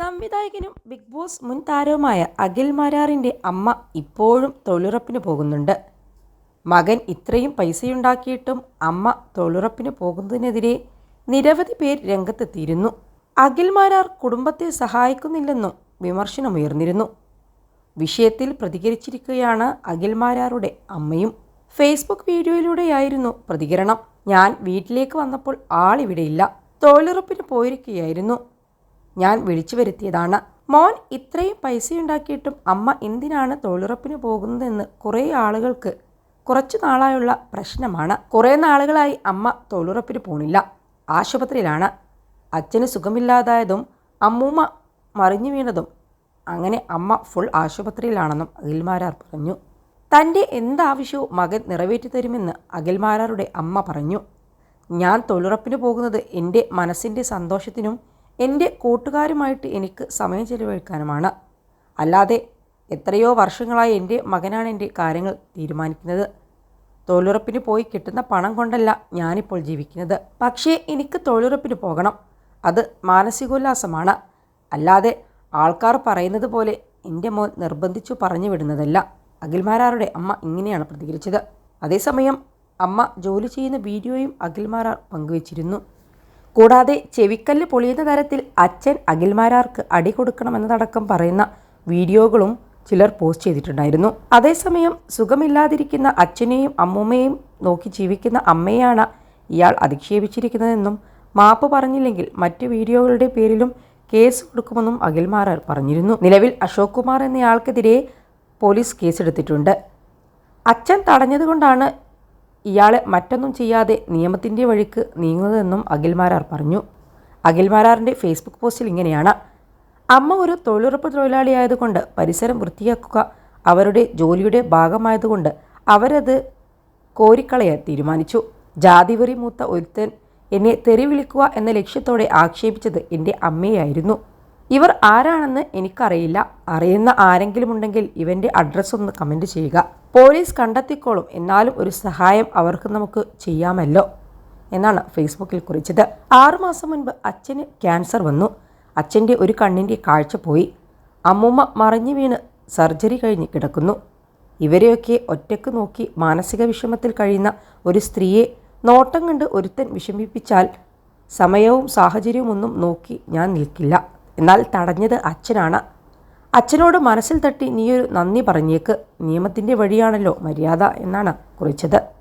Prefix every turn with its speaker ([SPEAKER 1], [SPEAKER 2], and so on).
[SPEAKER 1] സംവിധായകനും big boss മുൻ താരവുമായ അഖിൽ മാരാറിന്റെ അമ്മ ഇപ്പോഴും തൊഴിലുറപ്പിന് പോകുന്നുണ്ട്. മകൻ ഇത്രയും പൈസയുണ്ടാക്കിയിട്ടും അമ്മ തൊഴിലുറപ്പിന് പോകുന്നതിനെതിരെ നിരവധി പേർ രംഗത്തെത്തിയിരുന്നു. അഖിൽ മാരാർ കുടുംബത്തെ സഹായിക്കുന്നില്ലെന്നും വിമർശനമുയർന്നിരുന്നു വിഷയത്തിൽ പ്രതികരിച്ചിരിക്കുകയാണ് അഖിൽ മാരാറുടെ അമ്മയും. ഫേസ്ബുക്ക് വീഡിയോയിലൂടെയായിരുന്നു പ്രതികരണം. ഞാൻ വീട്ടിലേക്ക് വന്നപ്പോൾ ആളിവിടെയില്ല തൊഴിലുറപ്പിന് പോയിരിക്കുകയായിരുന്നു. ഞാൻ വിളിച്ചു വരുത്തിയതാണ്. മോൻ ഇത്രയും പൈസ പൈസയുണ്ടാക്കിയിട്ടും അമ്മ എന്തിനാണ് തൊഴിലുറപ്പിന് പോകുന്നതെന്ന് കുറേ ആളുകൾക്ക് കുറച്ചു നാളായുള്ള പ്രശ്നമാണ്. കുറേ നാളുകളായി അമ്മ തൊഴിലുറപ്പിന് പോണില്ല. ആശുപത്രിയിലാണ്. അച്ഛന് സുഖമില്ലാതായതും അമ്മൂമ്മ മറിഞ്ഞു വീണതും അങ്ങനെ അമ്മ ഫുൾ ആശുപത്രിയിലാണെന്നും അഖിൽമാരാർ പറഞ്ഞു. തന്റെ എന്താവശ്യവും മകൻ നിറവേറ്റി തരുമെന്ന് അഖിൽമാരാറുടെ അമ്മ പറഞ്ഞു. ഞാൻ തൊഴിലുറപ്പിന് പോകുന്നത് എന്റെ മനസ്സിന്റെ സന്തോഷത്തിനും എന്റെ കൂട്ടുകാരുമായിട്ട് എനിക്ക് സമയം ചെലവഴിക്കാനുമാണ്. അല്ലാതെ എത്രയോ വർഷങ്ങളായി എന്റെ മകനാണ് എന്റെ കാര്യങ്ങൾ തീരുമാനിക്കുന്നത്. തൊഴിലുറപ്പിന് പോയി കിട്ടുന്ന പണം കൊണ്ടല്ല ഞാനിപ്പോൾ ജീവിക്കുന്നത്. പക്ഷേ എനിക്ക് തൊഴിലുറപ്പിന് പോകണം. അത് മാനസികോല്ലാസമാണ്. അല്ലാതെ ആൾക്കാർ പറയുന്നത് പോലെ എന്റെ മോൻ നിർബന്ധിച്ചു പറഞ്ഞു വിടുന്നതല്ല. അഖിൽമാരാറുടെ അമ്മ ഇങ്ങനെയാണ് പ്രതികരിച്ചത്. അതേസമയം അമ്മ ജോലി ചെയ്യുന്ന വീഡിയോയും അഖിൽമാരാർ പങ്കുവച്ചിരുന്നു. കൂടാതെ ചെവിക്കല്ല് പൊളിയുന്ന തരത്തിൽ അച്ഛൻ അഖിൽമാരാർക്ക് അടി കൊടുക്കണമെന്നതടക്കം പറയുന്ന വീഡിയോകളും ചിലർ പോസ്റ്റ് ചെയ്തിട്ടുണ്ടായിരുന്നു. അതേസമയം സുഖമില്ലാതിരിക്കുന്ന അച്ഛനെയും അമ്മൂമ്മയും നോക്കി ജീവിക്കുന്ന അമ്മയാണ് ഇയാൾ അധിക്ഷേപിച്ചിരിക്കുന്നതെന്നും മാപ്പ് പറഞ്ഞില്ലെങ്കിൽ മറ്റ് വീഡിയോകളുടെ പേരിലും കേസ് കൊടുക്കുമെന്നും അഖിൽമാരാർ പറഞ്ഞിരുന്നു. നിലവിൽ അശോക് കുമാർ എന്നയാൾക്കെതിരെ പോലീസ് കേസെടുത്തിട്ടുണ്ട്. അച്ഛൻ തടഞ്ഞതുകൊണ്ടാണ് ഇയാളെ മറ്റൊന്നും ചെയ്യാതെ നിയമത്തിന്റെ വഴിക്ക് നീങ്ങുന്നതെന്നും അഖിൽമാരാർ പറഞ്ഞു. അഖിൽമാരാറിന്റെ ഫേസ്ബുക്ക് പോസ്റ്റിൽ ഇങ്ങനെയാണ്. അമ്മ ഒരു തൊഴിലുറപ്പ് തൊഴിലാളിയായതുകൊണ്ട് പരിസരം വൃത്തിയാക്കുക അവരുടെ ജോലിയുടെ ഭാഗമായതുകൊണ്ട് അവരത് കോരിക്കളയാൻ തീരുമാനിച്ചു. ജാതിവെറി മൂത്ത ഒരുത്തൻ എന്നെ തെറി വിളിക്കുക എന്ന ലക്ഷ്യത്തോടെ ആക്ഷേപിച്ചത് എന്റെ അമ്മയായിരുന്നു. ഇവർ ആരാണെന്ന് എനിക്കറിയില്ല. അറിയുന്ന ആരെങ്കിലും ഉണ്ടെങ്കിൽ ഇവന്റെ അഡ്രസ്സൊന്ന് കമന്റ് ചെയ്യുക. പോലീസ് കണ്ടെത്തിക്കോളും. എന്നാലും ഒരു സഹായം അവർക്ക് നമുക്ക് ചെയ്യാമല്ലോ എന്നാണ് ഫേസ്ബുക്കിൽ കുറിച്ചത്. ആറുമാസം മുൻപ് അച്ഛന് ക്യാൻസർ വന്നു. അച്ഛന്റെ ഒരു കണ്ണിന്റെ കാഴ്ച പോയി. അമ്മൂമ്മ മറിഞ്ഞു വീണ് സർജറി കഴിഞ്ഞ് കിടക്കുന്നു. ഇവരെയൊക്കെ ഒറ്റയ്ക്ക് നോക്കി മാനസിക വിഷമത്തിൽ കഴിയുന്ന ഒരു സ്ത്രീയെ നോട്ടം കണ്ട് ഒരുത്തൻ വിഷമിപ്പിച്ചാൽ സമയവും സാഹചര്യവും ഒന്നും നോക്കി ഞാൻ നിൽക്കില്ല. എന്നാൽ തടഞ്ഞത് അച്ഛനാണ്. അച്ഛനോട് മനസ്സിൽ തട്ടി നീയൊരു നന്ദി പറഞ്ഞേക്ക്. നിയമത്തിന്റെ വഴിയാണല്ലോ മര്യാദ എന്നാണ് കുറിച്ചത്.